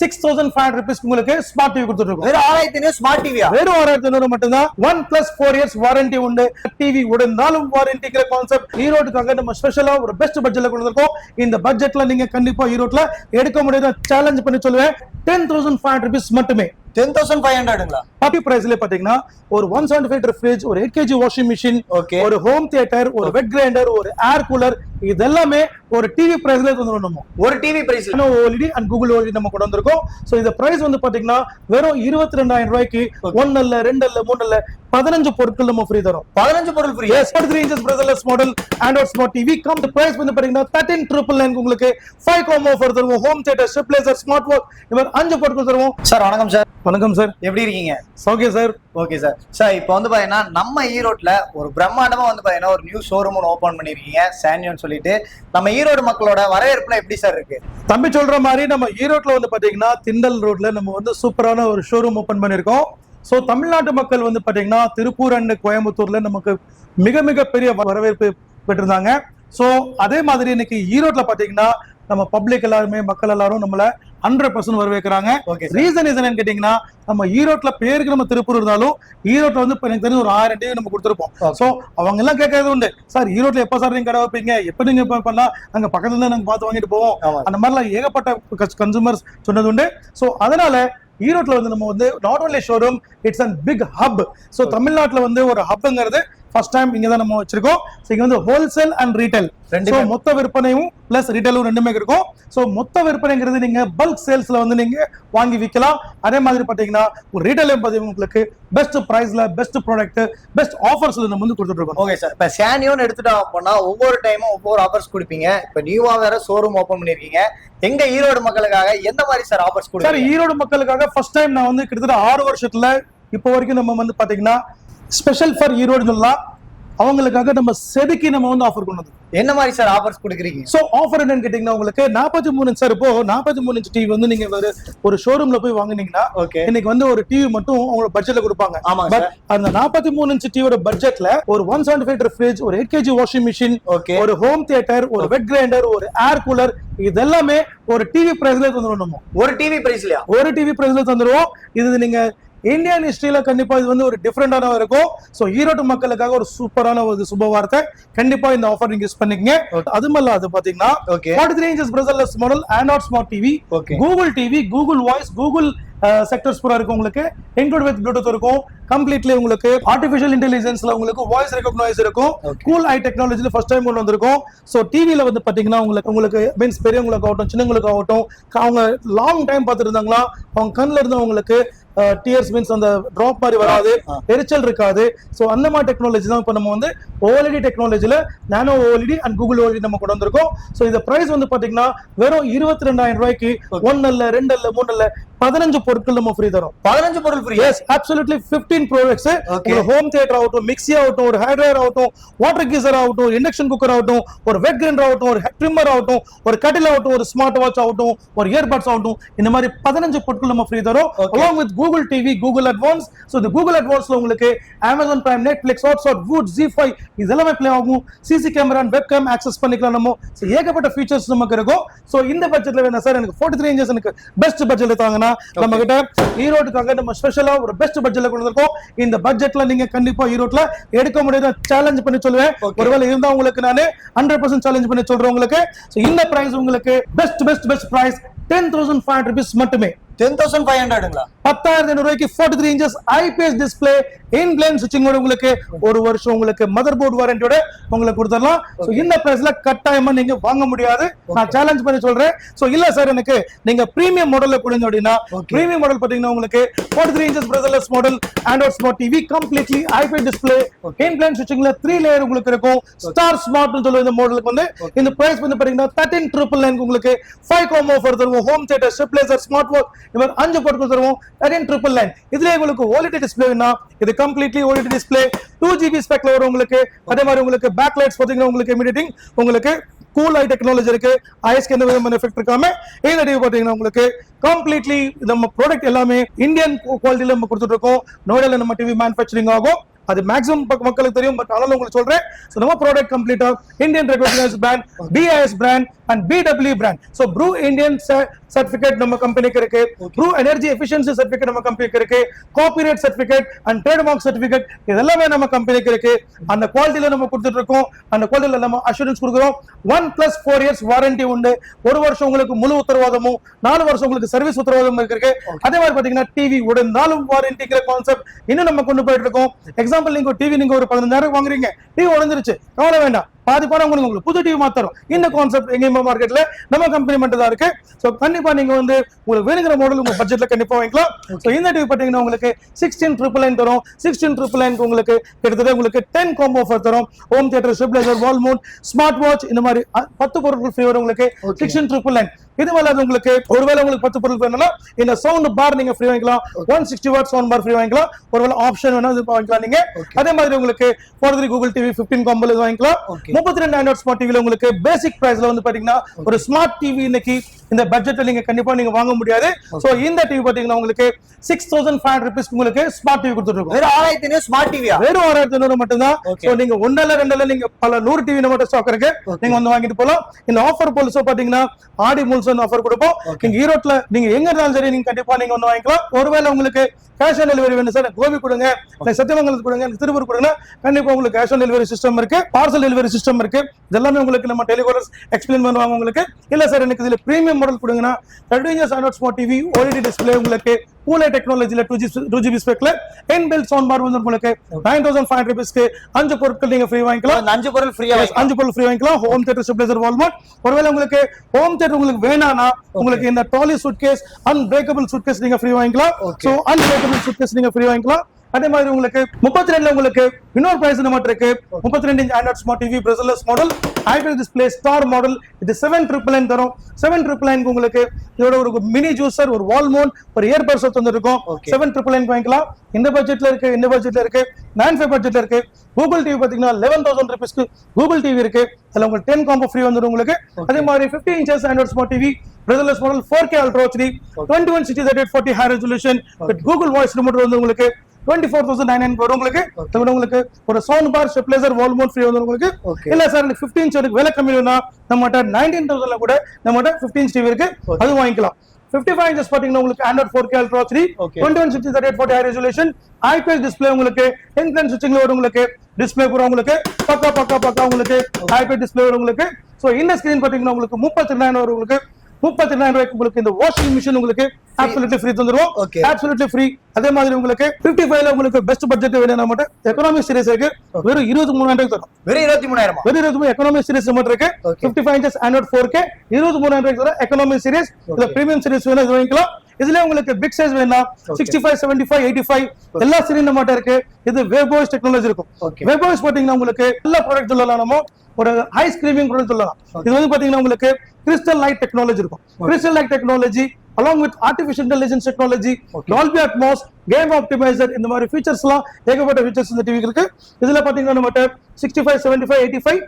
Six thousand five hundred rupees உங்களுக்கு smart TV கொடுத்துருக்கோம் வெறும் ஆறாயிரத்தி ஐநூறு ஸ்மார்ட் டிவியா வெறும் ஆறாயிரத்தி ஐநூறு மட்டும்தான். One plus four years warranty உண்டு. டிவி உடனாலும் வாரண்டிங்கிற கான்செப்ட் ஈரோடுக்காக நம்ம ஸ்பெஷலா ஒரு பெஸ்ட் பட்ஜெட்ல கொடுத்துருக்கோம் இந்த பட்ஜெட்ல நீங்க கண்டிப்பா ஈரோட்ல எடுக்க முடியாத சேலஞ்ச் பண்ணி சொல்லுவேன். Ten thousand five hundred rupees மட்டுமே. டென் தௌசண்ட் ஃபைவ் ஹண்ட்ரடுங்களா பப்பி பிரைஸ்ல பாத்தீங்கன்னா ஒரு ஒன் செவன்டி ஃபைவ் ஃப்ரிட்ஜ் ஒரு eight KG washing machine Okay. ஒரு ஹோம் தியேட்டர் ஒரு வெட் கிரைண்டர் ஒரு ஏர் கூலர் இது எல்லாமே ஒரு டிவி பிரைஸ்ல வந்துடும் நம்ம ஒரு TV price OLED and Google OLED நம்ம கொண்டு வந்திருக்கோம். சோ இந்த பிரைஸ் வந்து பாத்தீங்கன்னா வெறும் இருபத்தி ரெண்டாயிரம் ரூபாய்க்கு ஒன்னு இல்ல ரெண்டு இல்ல மூணு இல்ல பதினஞ்சு பொருட்கள் நம்ம ஃப்ரீ தரோம். பதினஞ்சு பொருள் free 43 inches brushless model Android Smart TV come the price வந்து பாத்தீங்கன்னா 13 triple nine உங்களுக்கு 5 com offer தருவோம். ஹோம் தியேட்டர் ஸ்டெபிலைசர் ஸ்மார்ட் இந்த மாதிரி அஞ்சு பொருட்கள் தருவோம். சார் வணக்கம் சார் வணக்கம் சார் எப்படி இருக்கீங்க? சௌக்கியம் சார் ஓகே சார் சார் இப்போ வந்து பாத்தீங்கன்னா நம்ம ஈரோட்ல ஒரு பிரம்மாண்டமா வந்து பாத்தீங்கன்னா ஒரு நியூ ஷோரூம் ஓபன் பண்ணிருக்கீங்க சானியோன்னு சொல்லிட்டு. நம்ம ஈரோடு மக்களோட வரவேற்புல எப்படி சார் இருக்கு? தம்பி சொல்ற மாதிரி நம்ம ஈரோட்ல வந்து பாத்தீங்கன்னா திண்டல் ரோட்ல நம்ம வந்து சூப்பரான ஒரு ஷோரூம் ஓபன் பண்ணிருக்கோம். சோ தமிழ்நாட்டு மக்கள் வந்து பாத்தீங்கன்னா திருப்பூர் அண்ட் கோயம்புத்தூர்ல நமக்கு மிக மிக பெரிய வரவேற்பு பெற்றிருந்தாங்க. சோ அதே மாதிரி இன்னைக்கு ஈரோட்ல பாத்தீங்கன்னா நம்ம பப்ளிக் எல்லாருமே மக்கள் எல்லாரும் நம்மள ஹண்ட்ரட் பர்சன்ட் வரவேற்கிறாங்க. ரீசன் இஸ் என்னன்னு கேட்டீங்கன்னா நம்ம ஈரோட்ல பேருக்கு நம்ம திருப்பூர் இருந்தாலும் ஈரோட்ல வந்து எனக்கு தெரிஞ்ச ஒரு ஆயிரம் டிவி நம்ம கொடுத்துருப்போம். சோ அவங்க எல்லாம் கேட்கறது உண்டு. சார் ஈரோட்ல எப்ப சார் நீங்க கடை வைப்பீங்க? எப்ப நீங்க பண்ணலாம் அங்க பக்கத்துல இருந்து நாங்க பார்த்து வாங்கிட்டு போவோம். அந்த மாதிரிலாம் ஏகப்பட்ட கன்சூமர்ஸ் சொன்னது உண்டு. ஸோ அதனால ஈரோட்ல வந்து நம்ம வந்து not only showroom it's and big hub so தமிழ்நாட்டுல வந்து ஒரு ஹப்ங்கிறது ஃபர்ஸ்ட் டைம் இங்க தான் நம்ம வச்சிருக்கோம். ஸோ இங்க வந்து ஹோல்சேல் அண்ட் ரீட்டைல் ரெண்டுமே. ஸோ மொத்த விற்பனையும் பிளஸ் ரீட்டைலும் ரெண்டுமே இருக்கும். ஸோ மொத்த விற்பனைங்கிறது நீங்க பல்க் சேல்ஸ்ல வந்து நீங்க வாங்கி விற்கலாம் அதே மாதிரி பாத்தீங்கன்னா ஒரு ரீட்டைலையும் பார்த்தீங்கன்னா உங்களுக்கு பெஸ்ட் பிரைஸ்ல பெஸ்ட் ப்ராடக்ட் பெஸ்ட் ஆஃபர்ஸ்ல நம்ம வந்து கொடுத்துட்டு இருக்கோம். ஓகே சார் இப்போ சானியோன்னு எடுத்துட்டோம் அப்படின்னா ஒவ்வொரு டைமும் ஒவ்வொரு ஆஃபர்ஸ் கொடுப்பீங்க. இப்போ நியூவா வேற ஷோரூம் ஓபன் பண்ணிருக்கீங்க எங்க ஈரோடு மக்களுக்காக எந்த மாதிரி சார் ஆஃபர்ஸ் சார் கொடுப்பீங்க ஈரோடு மக்களுக்காக ஃபர்ஸ்ட் டைம் நான் வந்து கிட்டத்தட்ட ஆறு வருஷத்துல இப்போ வரைக்கும் நம்ம வந்து பாத்தீங்கன்னா ஸ்பெஷல் ஃபார் ஈரோடு சொல்லலாம் அவங்களுக்காக நம்ம செதுக்கி நம்ம வந்து ஆஃபர் கொண்டு என்ன மாதிரி சார் ஆஃபர்ஸ் கொடுக்குறீங்க? ஸோ ஆஃபர் என்னன்னு கேட்டீங்கன்னா உங்களுக்கு நாற்பத்தி மூணு சார் இப்போ நாற்பத்தி மூணு இன்ச் டிவி வந்து நீங்க ஒரு ஒரு ஷோரூம்ல போய் வாங்குனீங்கன்னா ஓகே இன்னைக்கு வந்து ஒரு டிவி மட்டும் அவங்களோட பட்ஜெட்ல கொடுப்பாங்க. ஆமாங்க பட் அந்த நாற்பத்தி மூணு இன்ச் டிவியோட பட்ஜெட்ல ஒரு ஒன் செவன்டி ஃபைவ் ஃப்ரிட்ஜ் ஒரு eight KG washing machine okay ஒரு ஹோம் தியேட்டர் ஒரு வெட் கிரைண்டர் ஒரு ஏர் கூலர் இது எல்லாமே ஒரு டிவி பிரைஸ்ல தந்துடும் நம்ம ஒரு டிவி பிரைஸ்லயா ஒரு டிவி பிரைஸ்ல தந்துருவோம். இது நீங்க இந்தியன் ஹிஸ்டரியில கண்டிப்பா இது வந்து ஒரு டிஃப்ரெண்டான இருக்கும். சோ ஈரோடு மக்களுக்காக ஒரு சூப்பரான ஒரு சுப வார்த்தை. கண்டிப்பா இந்த ஆஃபர் நீங்க யூஸ் பண்ணிக்கங்க. அதுமல்ல அது பாத்தீங்கன்னா okay forty three inches bezelless model Android smart TV okay Google TV Google voice Google sectors பூரா இருக்கும் உங்களுக்கு. இன்க்ளூட் வித் ப்ளூடூத் இருக்கும். கம்ப்ளீட்லி உங்களுக்கு ஆர்டிஃபிஷியல் இன்டெலிஜென்ஸ்ல உங்களுக்கு வாய்ஸ் ரெகக்னைஸ் இருக்கும். கூல் ஐ டெக்னாலஜில ஃபர்ஸ்ட் டைம் கொண்டு வந்திருக்கும். ஸோ டிவில வந்து பாத்தீங்கன்னா உங்களுக்கு உங்களுக்கு மீன்ஸ் பெரியவங்களுக்கு ஆகட்டும் சின்னவங்களுக்கு ஆகட்டும் அவங்க லாங் டைம் பார்த்துட்டு இருந்தாங்களா அவங்க கண்ணுல இருந்தவங்களுக்கு டியர்ஸ் மீன்ஸ் அந்த ட்ராப் மாதிரி வராது. எரிச்சல் இருக்காது. ஸோ அந்த மாதிரி டெக்னாலஜி தான் இப்போ நம்ம வந்து OLED டெக்னாலஜில nano OLED and Google OLED நம்ம கொண்டு வந்திருக்கோம். ஸோ இந்த பிரைஸ் வந்து பாத்தீங்கன்னா வெறும் இருபத்தி ரெண்டாயிரம் ரூபாய்க்கு. ஒன்னு இல்ல ரெண்டு இல்ல மூணு இல்ல பதினஞ்சு பொருட்கள் நம்ம ஃப்ரீ தரோம். பதினஞ்சு பொருள் free yes absolutely 15 products Okay. ஒரு ஹோம் தியேட்டர் ஆகட்டும் மிக்ஸி ஆகட்டும் ஒரு ஹேர் ட்ரையர் ஆகட்டும் வாட்டர் கீசர் ஆகட்டும் இண்டக்ஷன் குக்கர் ஆகட்டும் ஒரு வெட் கிரைண்டர் ஆகட்டும் ஒரு ட்ரிம்மர் ஆகட்டும் ஒரு கட்டில் ஆகட்டும் ஒரு ஸ்மார்ட் வாட்ச் ஆகட்டும் ஒரு இயர்பட்ஸ் ஆகட்டும் இந்த மாதிரி பதினஞ்சு பொருட்கள் நம்ம ஃப்ரீ தரோம். Along with Google TV Google advance so இந்த கூகுள் அட்வான்ஸ்ல உங்களுக்கு Amazon Prime Netflix Hotstar Voot Zee five இது எல்லாமே ப்ளே ஆகும். CC camera and webcam access பண்ணிக்கலாம் நம்ம. ஸோ ஏகப்பட்ட ஃபீச்சர்ஸ் நமக்கு இருக்கும். ஸோ இந்த பட்ஜெட்ல வேணா சார் எனக்கு ஃபார்ட்டி த்ரீ இன்ச்சஸ் எனக்கு பெஸ்ட் பட்ஜெட்ல தாங்கன்னா நம்ம கிட்ட ஈரோடுக்காக நம்ம ஸ்பெஷலா ஒரு பெஸ்ட் பட்ஜெட்ல கொண்டு வந்திருக்கோம். இந்த பட்ஜெட்ல நீங்க கண்டிப்பா ஈரோட்ல எடுக்க முடியாத சேலஞ்ச் பண்ணி சொல்லுவேன். ஒருவேளை இருந்தா உங்களுக்கு நானு ஹண்ட்ரட் பர்சன்ட் சேலஞ்ச் பண்ணி சொல்றேன் உங்களுக்கு. இந்த பிரைஸ் உங்களுக்கு best best best price ten thousand five hundred rupees மட்டுமே. டென் தௌசண்ட் ஃபைவ் ஹண்ட்ரடுங்களா பத்தாயிரத்தி ஐநூறு ரூபாய்க்கு forty three inches IPS display in plane சுவிச்சிங்கோட உங்களுக்கு ஒரு வருஷம் உங்களுக்கு மதர் போர்டு வாரண்டியோட உங்களுக்கு கொடுத்துடலாம். ஸோ இந்த பிரைஸ்ல கட்டாயமா நீங்க வாங்க முடியாது. நான் சேலஞ்ச் பண்ணி சொல்றேன். ஸோ இல்ல சார் எனக்கு நீங்க பிரீமியம் மாடல்ல கொடுங்க அப்படின்னா. பிரீமியம் மாடல் பாத்தீங்கன்னா உங்களுக்கு forty three inches bezelless model Android smart TV completely IPS display in plane சுவிச்சிங்ல three layer உங்களுக்கு இருக்கும். ஸ்டார் ஸ்மார்ட்னு இந்த மாடலுக்கு வந்து. இந்த பிரைஸ் வந்து பாத்தீங்கன்னா தேர்ட்டின் ட்ரிபிள் நைன் உங்களுக்கு ஃபைவ் கோம் ஆஃபர் தருவோம். Home theatre stabiliser smart work மாதிரி அஞ்சு பொருட்கள் தருவோம். தேர்ட்டின் ட்ரிபிள் நைன் இதுல உங்களுக்கு ஓலிடி டிஸ்பிளேனா இது completely OLED display two GB ஸ்பெக்ல வரும் உங்களுக்கு. அதே மாதிரி உங்களுக்கு பேக் லைட்ஸ் பாத்தீங்கன்னா உங்களுக்கு இமிடியேட்டிங் உங்களுக்கு கூல் ஐ டெக்னாலஜி இருக்கு. ஐஎஸ்க்கு எந்த விதமான எஃபெக்ட் இருக்காம இந்த டிவி பாத்தீங்கன்னா உங்களுக்கு கம்ப்ளீட்லி நம்ம ப்ராடக்ட் எல்லாமே இந்தியன் குவாலிட்டியில நம்ம கொடுத்துட்டு இருக்கோம். நோய்டால நம்ம டிவி மேனுஃபேக்சரிங் ஆகும். அது மேக்ஸிமம் மக்களுக்கு தெரியும். பட் ஆனாலும் உங்களுக்கு சொல்றேன். நம்ம ப்ராடக்ட் கம்ப்ளீட்டா Indian recognise brand TIS brand and PW brand so Bru Indian certificate நம்ம கம்பெனிக்கு இருக்கு. ப்ரூ எனர்ஜி எஃபிஷியன்சி சர்டிபிகேட் நம்ம கம்பெனிக்கு இருக்கு. Copyright certificate and trademark certificate இது எல்லாமே நம்ம கம்பெனிக்கு இருக்கு. அந்த குவாலிட்டியில நம்ம கொடுத்துட்டு இருக்கோம் அந்த குவாலிட்டியில நம்ம அஷூரன்ஸ் கொடுக்குறோம். One plus four years warranty உண்டு. ஒரு வருஷம் உங்களுக்கு முழு உத்தரவாதமும் நாலு வருஷம் உங்களுக்கு சர்வீஸ் உத்தரவாதம் இருக்கு. அதே மாதிரி பாத்தீங்கன்னா டிவி உடனாலும் வாரண்டிங்கிற கான்செப்ட் இன்னும் நம்ம கொண்டு போயிட்டு இருக்கோம் எக்ஸாம்பிள் நீங்க டிவி நீங்க ஒரு பதினஞ்சாயிரம் வாங்குறீங்க. டிவி உடஞ்சிருச்சு. கவலை வேண்டாம். பாதி பணம் உங்களுக்கு உங்களுக்கு புது டிவி மாத்தரும் இந்த கான்செப்ட் எங்க மார்க்கெட்ல நம்ம கம்பெனி மட்டும் தான் இருக்கு. சோ கண்டிப்பா நீங்க வந்து உங்களுக்கு வேணுங்கிற மாடல் உங்க பட்ஜெட்ல கண்டிப்பா வாங்கிக்கலாம். சோ இந்த டிவி பாத்தீங்கன்னா உங்களுக்கு சிக்ஸ்டீன் ட்ரிபிள் நைன் தரும். சிக்ஸ்டீன் ட்ரிபிள் நைன் உங்களுக்கு கிட்டத்தட்ட உங்களுக்கு டென் காம்போ ஆஃபர் தரும். Home theatre stabiliser wall mount smart watch இந்த மாதிரி பத்து பொருட்கள் ஃப்ரீ வரும் உங்களுக்கு. சிக்ஸ்டீன் ட்ரிபிள் நைன் இது மேல உங்களுக்கு ஒருவேளை உங்களுக்கு பத்து பொருள் வேணும்னா இந்த சவுண்ட் பார் நீங்க ஃப்ரீ வாங்கிக்கலாம். One sixty watt sound bar free வாங்கிக்கலாம். ஒருவேளை ஆப்ஷன் வேணா இது வாங்கிக்கலாம் நீங்க. அதே மாதிரி உங்களுக்கு four three Google TV fifteen combo இது வாங்கிக்கலாம். முப்பத்தி ரெண்டு ஆண்ட்ராய்ட் ஸ்மார்ட் டிவில உங்களுக்கு பேசிக் பிரைஸ்ல வந்து பாத்தீங்கன்னா ஒரு ஸ்மார்ட் டிவி இன்னைக்கு இந்த பட்ஜெட்ல நீங்க கண்டிப்பா நீங்க வாங்க முடியாது. சோ இந்த டிவி பாத்தீங்கன்னா உங்களுக்கு six thousand five hundred rupees உங்களுக்கு ஸ்மார்ட் டிவி கொடுத்துருக்கோம் வெறும் ஆயிரத்தி ஐநூறு ஸ்மார்ட் டிவியா வெறும் ஆறாயிரத்தி ஐநூறு மட்டும்தான். Okay. சோ நீங்க ஒன்னல ரெண்டுல நீங்க பல நூறு டிவி மட்டும் ஸ்டாக் இருக்கு. நீங்க வந்து வாங்கிட்டு போலாம். இந்த ஆஃபர் போலிசோ பாத்தீங்கன்னா ஆடி முல்சன் ஆஃபர் கொடுப்போம். நீங்க ஈரோட்ல நீங்க எங்க இருந்தாலும் சரி நீங்க கண்டிப்பா நீங்க வந்து வாங்கிக்கலாம். ஒருவேளை உங்களுக்கு கேஷ் ஆன் டெலிவரி வேணும் சார் கோபி கொடுங்க. இல்ல சத்தியமங்கலத்து கொடுங்க திருப்பூர் கொடுங்க கண்டிப்பா உங்களுக்கு கேஷ் ஆன் டெலிவரி சிஸ்டம் இருக்கு. பார்சல் டெலிவரி சிஸ்டம் இருக்கு. இதெல்லாமே உங்களுக்கு நம்ம டெலிகாலர்ஸ் எக்ஸ்பிளைன் பண்ணுவாங்க உங்களுக்கு. இல்ல சார் எனக்கு இதுல premium model கொடுங்கன்னா thirty inches Android smart TV OLED display உங்களுக்கு பூலே டெக்னாலஜில டூ ஜி டூ ஜிபி ஸ்பெக்ல என் பில் சவுண்ட் பார் வந்து உங்களுக்கு நைன் தௌசண்ட் ஃபைவ் ருபீஸ்க்கு அஞ்சு பொருட்கள் நீங்க ஃப்ரீ வாங்கிக்கலாம். அஞ்சு பொருள் ஃப்ரீயா அஞ்சு பொருள் ஃப்ரீ வாங்கிக்கலாம். ஹோம் தியேட்டர் ஸ்டெபிளைசர் வால்மார்ட் ஒருவேளை உங்களுக்கு ஹோம் தியேட்டர் உங்களுக்கு வேணானா உங்களுக்கு இந்த டாலி சூட்கேஸ் அன்பிரேக்கபிள் சூட்கேஸ் நீங்க ஃப்ரீ வாங்கிக்கலாம். சோ அன்பிரேக்கபிள் சூட்கேஸ் நீங்க ஃப்ரீ வாங்கிக்கலாம். அதே மாதிரி உங்களுக்கு முப்பத்தி ரெண்டுல உங்களுக்கு இன்னொரு பிரைஸ் நம்ம இருக்கு. முப்பத்தி ரெண்டு இன்ச் ஆண்ட்ராய்ட் ஸ்மார்ட் டிவி பிரசலஸ் மாடல் ஹைட்ரல் டிஸ்பிளே ஸ்டார் மாடல் இது செவன் ட்ரிபிள் நைன் தரும். செவன் ட்ரிபிள் நைன் உங்களுக்கு இதோட ஒரு மினி ஜூசர் ஒரு வால் மவுண்ட் ஒரு இயர் பர்ஸ் வந்துருக்கும் Okay. செவன் ட்ரிபிள் நைன் வாங்கிக்கலாம். இந்த பட்ஜெட்ல இருக்கு இந்த பட்ஜெட்ல இருக்கு. நைன் ஃபைவ் பட்ஜெட்ல இருக்கு. கூகுள் டிவி பாத்தீங்கன்னா லெவன் தௌசண்ட் ருபீஸ்க்கு கூகுள் டிவி இருக்கு. அதுல உங்களுக்கு டென் காம்போ ஃப்ரீ வந்துடும் உங்களுக்கு. அதே மாதிரி fifty inches Android smart TV பிரதர்லெஸ் model four K ultra HD twenty one sixty thirty forty high resolution with Google voice remote வந்து உங்களுக்கு twenty four thousand nine nine வரும் உங்களுக்கு ஒரு sound bar stabiliser wall mount free வந்து உங்களுக்கு. இல்ல sir எனக்கு fifteen inch விலை கம்மி வேணும்னா நம்மகிட்ட நைன்டீன் தௌசண்ட்ல கூட நம்மகிட்ட ஃபிஃப்டீன் டிவி இருக்கு. அது வாங்கிக்கலாம். 55 ஃபைவ் இன்ச்சஸ் பாத்தீங்கன்னா உங்களுக்கு Android four K ultra three. Twenty one sixty thirty forty high resolution IPS display உங்களுக்கு இன்ஃபிளன் சுவிச்சிங்ல வரும் உங்களுக்கு டிஸ்பிளே பூரா உங்களுக்கு பக்கா பக்கா பக்கா உங்களுக்கு ஐபிஎஸ் டிஸ்பிளே வரும் உங்களுக்கு. சோ இந்த ஸ்கிரீன் பாத்தீங்கன்னா உங்களுக்கு முப்பத்தி ரெண்டாயிரம் உங்களுக்கு. முப்பத்தி ரெண்டாயிரம் ரூபாய்க்கு உங்களுக்கு இந்த வாஷிங் மிஷின் உங்களுக்கு absolutely ஃப்ரீ தந்துருவோம். Absolutely ஃப்ரீ அதே மாதிரி உங்களுக்கு 55 ஃபைவ்ல உங்களுக்கு பெஸ்ட் பட்ஜெட் வேணும் மட்டும் எக்கனாமிக் சீரிஸ் இருக்கு. வெறும் இருபத்தி மூணாயிரம் தரும் வெறும் இருபத்தி மூணாயிரமா? வெறும் இருபத்தி எக்கனாமிக் சீரிஸ் மட்டும் இருக்கு. Fifty five inches Android four K இருபத்தி மூணாயிரம் ரூபாய்க்கு எக்கனாமிக் சீரிஸ் இதுல பிரீமியம் சீரிஸ் வேணும் இது வாங்கிக்கலாம். இதுல உங்களுக்கு பிக் சைஸ் வேணாம் sixty five seventy five eighty five எல்லா சீரிஸ் நம்மகிட்ட இருக்கு. இது வேபோய்ஸ் டெக்னாலஜி இருக்கும். வேபோய்ஸ் பாத்தீங்கன்னா உங்களுக்கு எல்லா ப்ராடக்ட் சொல்லலாம்? ஒரு ஹை ஸ்கிரீமிங் ப்ராடக்ட் சொல்லலாம். இது வந்து பாத்தீங்கன்னா உங்களுக்கு கிறிஸ்டல் லைட் டெக்னாலஜி இருக்கும். Crystal light technology along with artificial intelligence technology Dolby Atmos game optimiser இந்த மாதிரி ஃபீச்சர்ஸ் எல்லாம் ஏகப்பட்ட ஃபீச்சர்ஸ் இந்த டிவி இருக்கு. இதுல பாத்தீங்கன்னா நம்மகிட்ட sixty five seventy five eighty five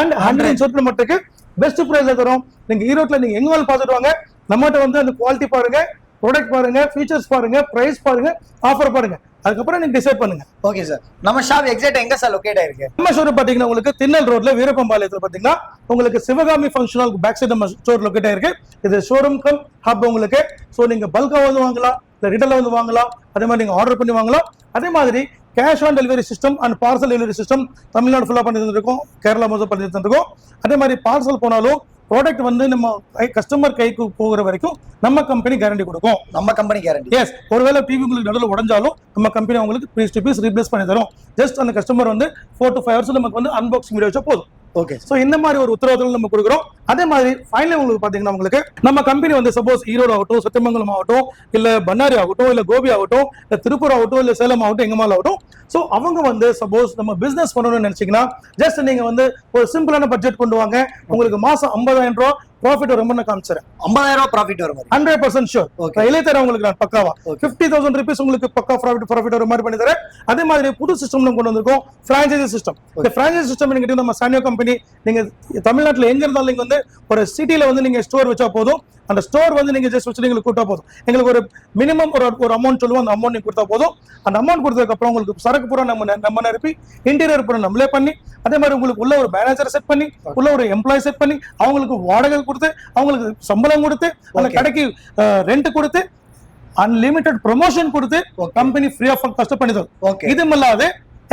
and hundred சொட்டு மட்டும் இருக்கு. பெஸ்ட் பிரைஸ்ல தரும். நீங்க ஈரோட்ல நீங்க எங்க வேணாலும் பார்த்துட்டு வாங்க. நம்மகிட்ட வந்து அந்த குவாலிட்டி பாருங்க ப்ராடக்ட் பாருங்க ஃபீச்சர்ஸ் பாருங்க பிரைஸ் பாருங்க ஆஃபர் பாருங்க. அதுக்கப்புறம் நீங்க டிசைட் பண்ணுங்க. ஓகே சார் நம்ம ஷாப் எக்ஸாக்ட் எங்க சார் லொகேட் ஆயிருக்கு? நம்ம ஷோரூம் பாத்தீங்கன்னா உங்களுக்கு திண்ணல் ரோட்ல வீரப்பம்பாளையத்துல பாத்தீங்கன்னா உங்களுக்கு சிவகாமி ஃபங்க்ஷனல் பேக் சைடு நம்ம ஸ்டோர் லொக்கேட் ஆயிருக்கு. இது ஷோரூம் கம் ஹப் உங்களுக்கு. சோ நீங்க பல்கா வந்து வாங்கலாம் இல்ல ரிட்டர்ல வந்து வாங்கலாம் அதே மாதிரி நீங்க ஆர்டர் பண்ணி வாங்கலாம். அதே மாதிரி cash on delivery system and parcel delivery system Tamil Nadu ஃபுல்லா பண்ணி தந்துருக்கோம் கேரளா முதல் பண்ணி தந்துருக்கோம். அதே மாதிரி பார்சல் போனாலும் ப்ராடக்ட் வந்து நம்ம கஸ்டமர் கைக்கு போகிற வரைக்கும் நம்ம கம்பெனி கேரண்டி கொடுக்கும். நம்ம கம்பெனி கேரண்டி எஸ் ஒருவேளை டிவி உங்களுக்கு நடுவில் உடஞ்சாலும் நம்ம கம்பெனி உங்களுக்கு பீஸ் டு பீஸ் ரீப்ளேஸ் பண்ணி தரும். ஜஸ்ட் அந்த கஸ்டமர் வந்து ஃபோர் டு ஃபைவ் ஹவர்ஸ் நமக்கு வந்து அன்பாக்சிங் வீடியோ வச்சா போதும். ஓகே ஸோ இந்த மாதிரி ஒரு உத்தரவாதங்கள் நம்ம கொடுக்குறோம். அதே மாதிரி ஃபைனல் உங்களுக்கு பார்த்தீங்கன்னா உங்களுக்கு நம்ம கம்பெனி வந்து சப்போஸ் ஈரோடு ஆகட்டும் சத்தியமங்கலம் ஆகட்டும் இல்லை பண்ணாரி ஆகட்டும் இல்லை கோபி ஆகட்டும் இல்லை திருப்பூர் ஆகட்டும் இல்லை சேலம் ஆகட்டும் எங்கமால் ஆகட்டும். ஸோ அவங்க வந்து சப்போஸ் நம்ம பிஸ்னஸ் பண்ணணும்னு நினச்சிங்கன்னா ஜஸ்ட் நீங்கள் வந்து ஒரு சிம்பிளான பட்ஜெட் கொண்டு வாங்க. உங்களுக்கு மாதம் ஐம்பதாயிரம் ரூபாய் ப்ராஃபிட் நான் காமிச்சிடறேன் ஐம்பதாயிரம் ரூபாய் ப்ராஃபிட் வர மாதிரி ஹண்ட்ரட் பர்சன்ட் ஷூர். இளைய தரேன் உங்களுக்கு நான் பக்காவா. ஃபிஃப்டி தௌசண்ட் ருபீஸ் உங்களுக்கு பக்கா ப்ராஃபிட் ப்ராஃபிட் வர மாதிரி பண்ணி தரேன். அதே மாதிரி புது சிஸ்டம் கொண்டு வந்திருக்கோம் பிரான்சைசி சிஸ்டம் இந்த பிரான்சைசி சிஸ்டம் நீங்க நம்ம சானியோ கம்பெனி நீங்க தமிழ்நாட்டுல எங்க இருந்தாலும் நீங்க வந்து ஒரு சிட்டில வந்து நீங்க ஸ்டோர் வச்சா போதும். அந்த ஸ்டோர் வந்து நீங்க ஜஸ்ட் வச்சு எங்களுக்கு கொடுத்தா போதும் எங்களுக்கு ஒரு மினிமம் ஒரு ஒரு அமௌண்ட் சொல்லுவோம் அந்த அமௌண்ட் நீங்க கொடுத்தா போதும் அந்த அமௌண்ட் கொடுத்ததுக்கு அப்புறம் உங்களுக்கு சரக்கு பூரா நம்ம நம்ம நிரப்பி இன்டீரியர் பூரா நம்மளே பண்ணி அதே மாதிரி உங்களுக்கு உள்ள ஒரு மேனேஜரை செட் பண்ணி உள்ள ஒரு எம்ப்ளாய் செட் பண்ணி அவங்களுக்கு வாடகை கொடுத்து அவங்களுக்கு சம்பளம் கொடுத்து அந்த. கடைக்கு ரெண்ட் கொடுத்து அன்லிமிட்டெட் ப்ரொமோஷன் கொடுத்து. கம்பெனி ஃப்ரீ ஆஃப் காஸ்ட் பண்ணி தரும் ஓகே இது இல்லாத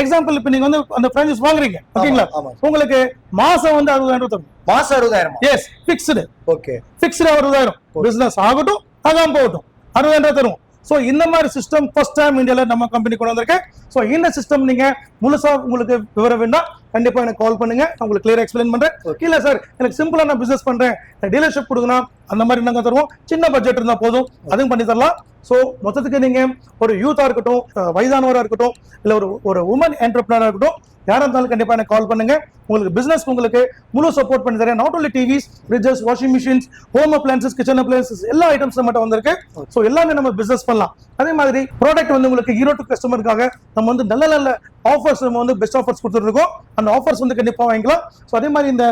எக்ஸாம்பிள் இப்ப நீங்க வந்து அந்த பிரான்சைஸ் வாங்குறீங்க. ஓகேங்களா? உங்களுக்கு மாசம் வந்து அறுபதாயிரம் தரும். மாசம் அறுபதாயிரமா? Yes fixed okay. பிக்ஸ்டு அறுபதாயிரம். பிசினஸ் ஆகட்டும் ஆகாம போகட்டும். அறுபதாயிரம் ரூபாய் தரும். ஸோ இந்த மாதிரி சிஸ்டம் ஃபர்ஸ்ட் டைம் இந்தியால நம்ம கம்பெனி கொண்டு வந்திருக்கேன். ஸோ இந்த சிஸ்டம் நீங்க முழுசா உங்களுக்கு விவரம் வேண்டாம் கண்டிப்பா எனக்கு கால் பண்ணுங்க. நான் உங்களுக்கு கிளியர் எக்ஸ்பிளைன் பண்றேன். இல்ல சார் எனக்கு சிம்பிளா நான் பிசினஸ் பண்றேன். டீலர்ஷிப் கொடுக்கணும் அந்த மாதிரி நாங்க தருவோம்? சின்ன பட்ஜெட் இருந்தா போதும். அதுவும் பண்ணி தரலாம். ஸோ மொத்தத்துக்கு நீங்க ஒரு யூத்தா இருக்கட்டும் அஹ் வயதானவரா இருக்கட்டும் இல்ல ஒரு ஒரு உமன் என்டர்பிரினரா இருக்கட்டும் யாரா இருந்தாலும் கண்டிப்பா எனக்கு கால் பண்ணுங்க. உங்களுக்கு பிசினஸ் உங்களுக்கு முழு சப்போர்ட் பண்ணி தரேன். Not only TVs fridges washing machines home appliances kitchen appliances எல்லா ஐட்டம்ஸ் மட்டும் வந்திருக்கு. ஸோ எல்லாமே நம்ம பிசினஸ் பண்ணலாம். அதே மாதிரி ப்ராடக்ட் வந்து உங்களுக்கு ஈரோட்டு கஸ்டமருக்காக நம்ம வந்து நல்ல நல்ல ஆஃபர்ஸ் நம்ம வந்து பெஸ்ட் ஆஃபர்ஸ் கொடுத்துருக்கோம் அந்த ஆஃபர்ஸ் வந்து கண்டிப்பாக வாங்கிக்கலாம். ஸோ அதே மாதிரி இந்த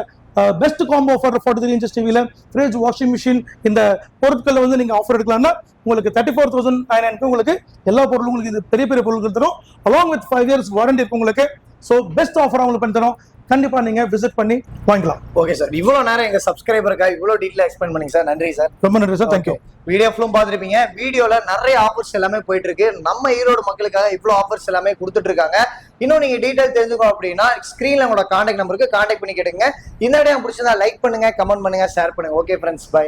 best combo offer forty three inches டிவியில் ஃப்ரிட்ஜ் வாஷிங் மிஷின் இந்த பொருட்களில் வந்து நீங்கள் ஆஃபர் எடுக்கலாம்னா உங்களுக்கு தேர்ட்டி ஃபோர் தௌசண்ட் நைன் உங்களுக்கு எல்லா பொருளும் உங்களுக்கு இது பெரிய பெரிய பொருட்கள் தரும். Along with five years warranty இருக்கு உங்களுக்கு. ஸோ பெஸ்ட் ஆஃபர் அவங்களுக்கு பண்ணி தரும். கண்டிப்பா நீங்க விசிட் பண்ணி வாங்கிக்கலாம். ஓகே சார் இவ்வளவு நேரம் எங்க சப்ஸ்கிரைபருக்காக இவ்வளவு டீட்டெயில் எக்ஸ்பிளைன் பண்ணீங்க சார் நன்றி சார் ரொம்ப நன்றி சார் தேங்க்யூ வீடியோ ஃபுல்லும் பார்த்துருப்பீங்க. வீடியோல நிறைய ஆஃபர்ஸ் எல்லாமே போயிட்டு இருக்கு நம்ம ஈரோடு மக்களுக்காக இவ்வளவு ஆஃபர்ஸ் எல்லாமே கொடுத்துட்டு இருக்காங்க இன்னும் நீங்க டீடைல் தெரிஞ்சுக்கோ அப்படின்னா ஸ்கிரீன்ல உங்களோட கான்டாக்ட் நம்பருக்கு கான்டாக்ட் பண்ணி கேட்டுங்க இந்த வீடியோ பிடிச்சதா லைக் பண்ணுங்க கமெண்ட் பண்ணுங்க ஷேர் பண்ணுங்க. Okay friends by